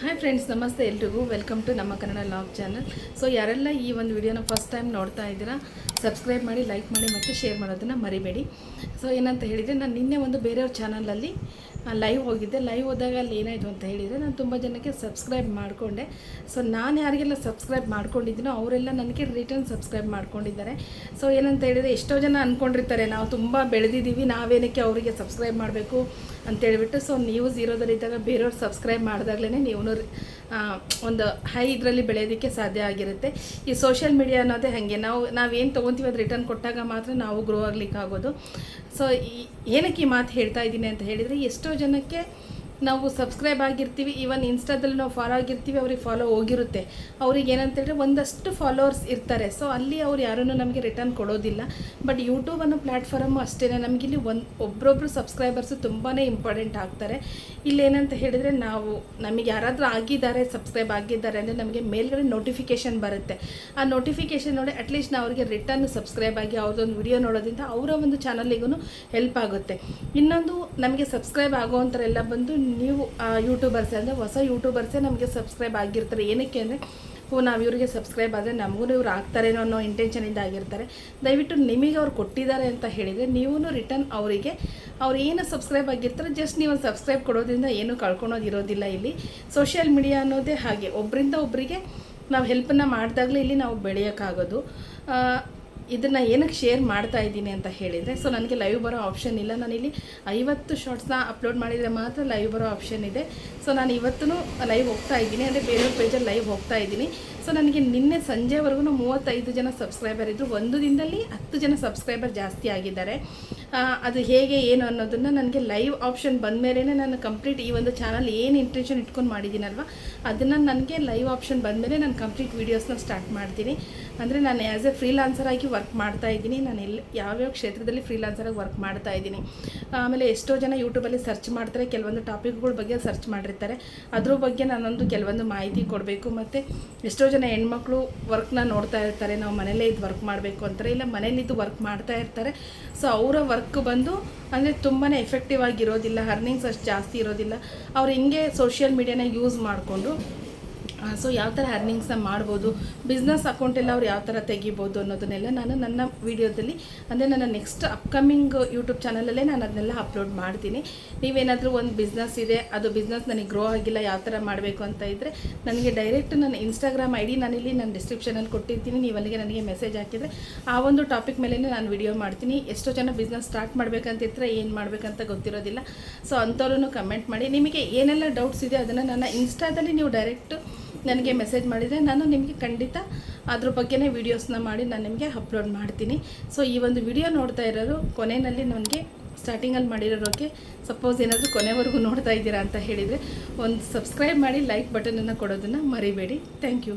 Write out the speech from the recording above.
Hi friends ನಮಸ್ತೆ ಎಲ್ರಿಗೂ. Welcome to ನಮ್ಮ ಕನ್ನಡ ಲಾಗ್ ಚಾನಲ್ ಸೊ ಯಾರೆಲ್ಲ ಈ ಒಂದು ವಿಡಿಯೋನ ಫಸ್ಟ್ ಟೈಮ್ ನೋಡ್ತಾ ಇದ್ದೀರಾ ಸಬ್ಸ್ಕ್ರೈಬ್ ಮಾಡಿ ಲೈಕ್ ಮಾಡಿ ಮತ್ತು ಶೇರ್ ಮಾಡೋದನ್ನು ಮರಿಬೇಡಿ. ಸೊ ಏನಂತ ಹೇಳಿದರೆ, ನಾನು ನಿನ್ನೆ ಒಂದು ಬೇರೆಯವ್ರ ಚಾನಲಲ್ಲಿ ಲೈವ್ ಹೋಗಿದ್ದೆ. ಲೈವ್ ಹೋದಾಗ ಅಲ್ಲಿ ಏನಾಯಿತು ಅಂತ ಹೇಳಿದರೆ ನಾನು ತುಂಬ ಜನಕ್ಕೆ ಸಬ್ಸ್ಕ್ರೈಬ್ ಮಾಡಿಕೊಂಡೆ. ಸೊ ನಾನು ಯಾರಿಗೆಲ್ಲ ಸಬ್ಸ್ಕ್ರೈಬ್ ಮಾಡ್ಕೊಂಡಿದ್ದೀನೋ ಅವರೆಲ್ಲ ನನಗೆ ರಿಟರ್ನ್ ಸಬ್ಸ್ಕ್ರೈಬ್ ಮಾಡ್ಕೊಂಡಿದ್ದಾರೆ. ಸೊ ಏನಂತ ಹೇಳಿದರೆ ಎಷ್ಟೋ ಜನ ಅಂದ್ಕೊಂಡಿರ್ತಾರೆ ನಾವು ತುಂಬ ಬೆಳೆದಿದ್ದೀವಿ, ನಾವೇನಕ್ಕೆ ಅವರಿಗೆ ಸಬ್ಸ್ಕ್ರೈಬ್ ಮಾಡಬೇಕು ಅಂತೇಳ್ಬಿಟ್ಟು ಸೊ ನೀವು ಝೀರೋದಲ್ಲಿದ್ದಾಗ ಬೇರೆಯವ್ರು ಸಬ್ಸ್ಕ್ರೈಬ್ ಮಾಡಿದಾಗಲೇ ನೀವು ಒಂದು ಹೈ ಇದರಲ್ಲಿ ಬೆಳೆಯೋದಕ್ಕೆ ಸಾಧ್ಯ ಆಗಿರುತ್ತೆ. ಈ ಸೋಷಿಯಲ್ ಮೀಡಿಯಾ ಅನ್ನೋದೇ ಹಾಗೆ. ನಾವು, ನಾವೇನು ತೊಗೊತೀವಿ ಅದು ರಿಟರ್ನ್ ಕೊಟ್ಟಾಗ ಮಾತ್ರ ನಾವು ಗ್ರೋ ಆಗಲಿಕ್ಕೆ ಆಗೋದು ಸೊ ಈ, ಏನಕ್ಕೆ ಈ ಮಾತು ಹೇಳ್ತಾ ಇದ್ದೀನಿ ಅಂತ ಹೇಳಿದರೆ, ಎಷ್ಟೋ ಜನಕ್ಕೆ ನಾವು ಸಬ್ಸ್ಕ್ರೈಬ್ ಆಗಿರ್ತೀವಿ, ಈವನ್ ಇನ್ಸ್ಟಾದಲ್ಲಿ ನಾವು ಫಾಲೋ ಆಗಿರ್ತೀವಿ, ಅವ್ರಿಗೆ ಫಾಲೋ ಹೋಗಿರುತ್ತೆ. ಅವ್ರಿಗೆ ಏನಂತ ಹೇಳಿದ್ರೆ ಒಂದಷ್ಟು ಫಾಲೋವರ್ಸ್ ಇರ್ತಾರೆ. ಸೊ ಅಲ್ಲಿ ಅವ್ರು ಯಾರೂ ನಮಗೆ ರಿಟರ್ನ್ ಕೊಡೋದಿಲ್ಲ. ಬಟ್ ಯೂಟ್ಯೂಬ್ ಅನ್ನೋ ಪ್ಲ್ಯಾಟ್ಫಾರ್ಮು ಅಷ್ಟೇ ನಮಗಿಲ್ಲಿ ಒಂದು ಒಬ್ಬರೊಬ್ಬರು ಸಬ್ಸ್ಕ್ರೈಬರ್ಸು ತುಂಬಾ ಇಂಪಾರ್ಟೆಂಟ್ ಆಗ್ತಾರೆ. ಇಲ್ಲಿ ಏನಂತ ಹೇಳಿದರೆ ನಾವು, ನಮಗೆ ಯಾರಾದರೂ ಆಗಿದ್ದಾರೆ ಸಬ್ಸ್ಕ್ರೈಬ್ ಆಗಿದ್ದಾರೆ ಅಂದರೆ ನಮಗೆ ಮೇಲ್ಗಡೆ ನೋಟಿಫಿಕೇಷನ್ ಬರುತ್ತೆ. ಆ ನೋಟಿಫಿಕೇಷನ್ ನೋಡಿ ಅಟ್ಲೀಸ್ಟ್ ನಾವು ಅವ್ರಿಗೆ ರಿಟರ್ನ್ ಸಬ್ಸ್ಕ್ರೈಬ್ ಆಗಿ ಅವ್ರದ್ದೊಂದು ವಿಡಿಯೋ ನೋಡೋದ್ರಿಂದ ಅವರ ಒಂದು ಚಾನಲಿಗೂ ಹೆಲ್ಪ್ ಆಗುತ್ತೆ. ಇನ್ನೊಂದು, ನಮಗೆ ಸಬ್ಸ್ಕ್ರೈಬ್ ಆಗೋವಂಥರೆಲ್ಲ ಬಂದು ನೀವು ಯೂಟ್ಯೂಬರ್ಸ್ ಅಂದರೆ ಹೊಸ ಯೂಟ್ಯೂಬರ್ಸೇ ನಮಗೆ ಸಬ್ಸ್ಕ್ರೈಬ್ ಆಗಿರ್ತಾರೆ. ಏನಕ್ಕೆ ಅಂದರೆ ಓ ನಾವು ಇವರಿಗೆ ಸಬ್ಸ್ಕ್ರೈಬ್ ಆದರೆ ನಮಗೂ ಇವ್ರು ಆಗ್ತಾರೇನೋ ಅನ್ನೋ ಇಂಟೆನ್ಷನಿಂದ ಆಗಿರ್ತಾರೆ. ದಯವಿಟ್ಟು ನಿಮಗೆ ಅವ್ರು ಕೊಟ್ಟಿದ್ದಾರೆ ಅಂತ ಹೇಳಿದರೆ ನೀವೂ ರಿಟರ್ನ್ ಅವರಿಗೆ, ಅವ್ರು ಏನು ಸಬ್ಸ್ಕ್ರೈಬ್ ಆಗಿರ್ತಾರೆ ಜಸ್ಟ್ ನೀವು ಸಬ್ಸ್ಕ್ರೈಬ್ ಕೊಡೋದ್ರಿಂದ ಏನು ಕಳ್ಕೊಳೋದು ಇರೋದಿಲ್ಲ ಇಲ್ಲಿ. ಸೋಷಿಯಲ್ ಮೀಡಿಯಾ ಅನ್ನೋದೇ ಹಾಗೆ. ಒಬ್ಬರಿಂದ ಒಬ್ಬರಿಗೆ ನಾವು ಹೆಲ್ಪನ್ನು ಮಾಡಿದಾಗಲೇ ಇಲ್ಲಿ ನಾವು ಬೆಳೆಯೋಕ್ಕಾಗೋದು. ಇದನ್ನು ಏನಕ್ಕೆ ಶೇರ್ ಮಾಡ್ತಾ ಇದ್ದೀನಿ ಅಂತ ಹೇಳಿದರೆ ಸೊ ನನಗೆ ಲೈವ್ ಬರೋ ಆಪ್ಷನ್ ಇಲ್ಲ. ನಾನಿಲ್ಲಿ ಐವತ್ತು ಶಾರ್ಟ್ಸ್ನ ಅಪ್ಲೋಡ್ ಮಾಡಿದರೆ ಮಾತ್ರ ಲೈವ್ ಬರೋ ಆಪ್ಷನ್ ಇದೆ. ಸೊ ನಾನು ಇವತ್ತೂ ಲೈವ್ ಹೋಗ್ತಾ ಇದ್ದೀನಿ, ಅಂದರೆ ಬೇರೆಯವ್ರ ಪೇಜಲ್ಲಿ ಲೈವ್ ಹೋಗ್ತಾ ಇದ್ದೀನಿ. ಸೊ ನನಗೆ ನಿನ್ನೆ ಸಂಜೆವರೆಗೂ ಮೂವತ್ತೈದು ಜನ ಸಬ್ಸ್ಕ್ರೈಬರ್ ಇದ್ದರು ಒಂದು ದಿನದಲ್ಲಿ ಹತ್ತು ಜನ ಸಬ್ಸ್ಕ್ರೈಬರ್ ಜಾಸ್ತಿ ಆಗಿದ್ದಾರೆ. ಅದು ಹೇಗೆ, ಏನು ಅನ್ನೋದನ್ನು ನನಗೆ ಲೈವ್ ಆಪ್ಷನ್ ಬಂದ ಮೇಲೆ ನಾನು ಕಂಪ್ಲೀಟ್ ಈ ಒಂದು ಚಾನಲ್ ಏನು ಇಂಟೆನ್ಷನ್ ಇಟ್ಕೊಂಡು ಮಾಡಿದ್ದೀನಲ್ವ ಅದನ್ನು ನನಗೆ ಲೈವ್ ಆಪ್ಷನ್ ಬಂದಮೇಲೆ ನಾನು ಕಂಪ್ಲೀಟ್ ವೀಡಿಯೋಸ್ನ ಸ್ಟಾರ್ಟ್ ಮಾಡ್ತೀನಿ. ಅಂದರೆ ನಾನು ಆ್ಯಸ್ ಎ ಫ್ರೀಲಾನ್ಸರ್ ಆಗಿ ವರ್ಕ್ ಮಾಡ್ತಾ ಇದ್ದೀನಿ. ನಾನು ಎಲ್ಲಿ ಯಾವ್ಯಾವ ಕ್ಷೇತ್ರದಲ್ಲಿ ಫ್ರೀಲಾನ್ಸರಾಗಿ ವರ್ಕ್ ಮಾಡ್ತಾ ಇದ್ದೀನಿ. ಆಮೇಲೆ ಎಷ್ಟೋ ಜನ ಯೂಟ್ಯೂಬಲ್ಲಿ ಸರ್ಚ್ ಮಾಡ್ತಾರೆ, ಕೆಲವೊಂದು ಟಾಪಿಕ್ಗಳ ಬಗ್ಗೆ ಸರ್ಚ್ ಮಾಡಿರ್ತಾರೆ. ಅದ್ರ ಬಗ್ಗೆ ನಾನೊಂದು ಕೆಲವೊಂದು ಮಾಹಿತಿ ಕೊಡಬೇಕು. ಮತ್ತು ಎಷ್ಟೋ ಜನ ಹೆಣ್ಮಕ್ಳು ವರ್ಕ್ನ ನೋಡ್ತಾ ಇರ್ತಾರೆ. ನಾವು ಮನೇಲೇ ಇದು ವರ್ಕ್ ಮಾಡಬೇಕು ಅಂತಾರೆ, ಇಲ್ಲ ಮನೇಲಿದ್ದು ವರ್ಕ್ ಮಾಡ್ತಾ ಇರ್ತಾರೆ. ಸೊ ಅವರ ವರ್ಕ್ ಬಂದು, ಅಂದರೆ ತುಂಬಾ ಎಫೆಕ್ಟಿವ್ ಆಗಿರೋದಿಲ್ಲ ಅರ್ನಿಂಗ್ಸ್ ಅಷ್ಟು ಜಾಸ್ತಿ ಇರೋದಿಲ್ಲ. ಅವ್ರು ಹಿಂಗೆ ಸೋಷಿಯಲ್ ಮೀಡಿಯಾನ ಯೂಸ್ ಮಾಡಿಕೊಂಡು ಸೊ ಯಾವ ಥರ ಅರ್ನಿಂಗ್ಸ್ನ ಮಾಡ್ಬೋದು ಬಿಸ್ನೆಸ್ ಅಕೌಂಟೆಲ್ಲ ಅವ್ರು ಯಾವ ಥರ ತೆಗಿಬೋದು ಅನ್ನೋದನ್ನೆಲ್ಲ ನಾನು ನನ್ನ ವಿಡಿಯೋದಲ್ಲಿ ಅಂದರೆ ನನ್ನ ನೆಕ್ಸ್ಟ್ ಅಪ್ಕಮಿಂಗ್ ಯೂಟ್ಯೂಬ್ ಚಾನಲಲ್ಲೇ ನಾನು ಅದನ್ನೆಲ್ಲ ಅಪ್ಲೋಡ್ ಮಾಡ್ತೀನಿ. ನೀವೇನಾದರೂ ಒಂದು ಬಿಸ್ನೆಸ್ ಇದೆ, ಅದು ಬಿಸ್ನೆಸ್ ನನಗೆ ಗ್ರೋ ಆಗಿಲ್ಲ, ಯಾವ ಥರ ಮಾಡಬೇಕು ಅಂತ ಇದ್ದರೆ ನನಗೆ ಡೈರೆಕ್ಟ್ ನನ್ನ ಇನ್ಸ್ಟಾಗ್ರಾಮ್ ಐ ಡಿ ನಾನಿಲ್ಲಿ ನಾನು ಡಿಸ್ಕ್ರಿಪ್ಷನಲ್ಲಿ ಕೊಟ್ಟಿರ್ತೀನಿ. ನೀವು ಅಲ್ಲಿಗೆ ನನಗೆ ಮೆಸೇಜ್ ಹಾಕಿದರೆ ಆ ಒಂದು ಟಾಪಿಕ್ ಮೇಲೆ ನಾನು ವಿಡಿಯೋ ಮಾಡ್ತೀನಿ. ಎಷ್ಟೋ ಜನ ಬಿಸ್ನೆಸ್ ಸ್ಟಾರ್ಟ್ ಮಾಡಬೇಕಂತಿದ್ರೆ ಏನು ಮಾಡಬೇಕಂತ ಗೊತ್ತಿರೋದಿಲ್ಲ. ಸೊ ಅಂಥವ್ರೂ ಕಮೆಂಟ್ ಮಾಡಿ. ನಿಮಗೆ ಏನೆಲ್ಲ ಡೌಟ್ಸ್ ಇದೆ, ಅದನ್ನು ನನ್ನ ಇನ್ಸ್ಟಾದಲ್ಲಿ ನೀವು ಡೈರೆಕ್ಟ್ ನನಗೆ ಮೆಸೇಜ್ ಮಾಡಿದರೆ ನಾನು ನಿಮಗೆ ಖಂಡಿತ ಅದ್ರ ಬಗ್ಗೆನೇ ವೀಡಿಯೋಸ್ನ ಮಾಡಿ ನಾನು ನಿಮಗೆ ಅಪ್ಲೋಡ್ ಮಾಡ್ತೀನಿ. ಸೊ ಈ ಒಂದು ವಿಡಿಯೋ ನೋಡ್ತಾ ಇರೋರು, ಕೊನೆಯಲ್ಲಿ ನನಗೆ ಸ್ಟಾರ್ಟಿಂಗಲ್ಲಿ ಮಾಡಿರೋಕ್ಕೆ ಸಪೋಸ್ ಏನಾದರೂ ಕೊನೆವರೆಗೂ ನೋಡ್ತಾ ಇದ್ದೀರಾ ಅಂತ ಹೇಳಿದರೆ, ಒಂದು ಸಬ್ಸ್ಕ್ರೈಬ್ ಮಾಡಿ ಲೈಕ್ ಬಟನನ್ನು ಕೊಡೋದನ್ನು ಮರಿಬೇಡಿ. Thank you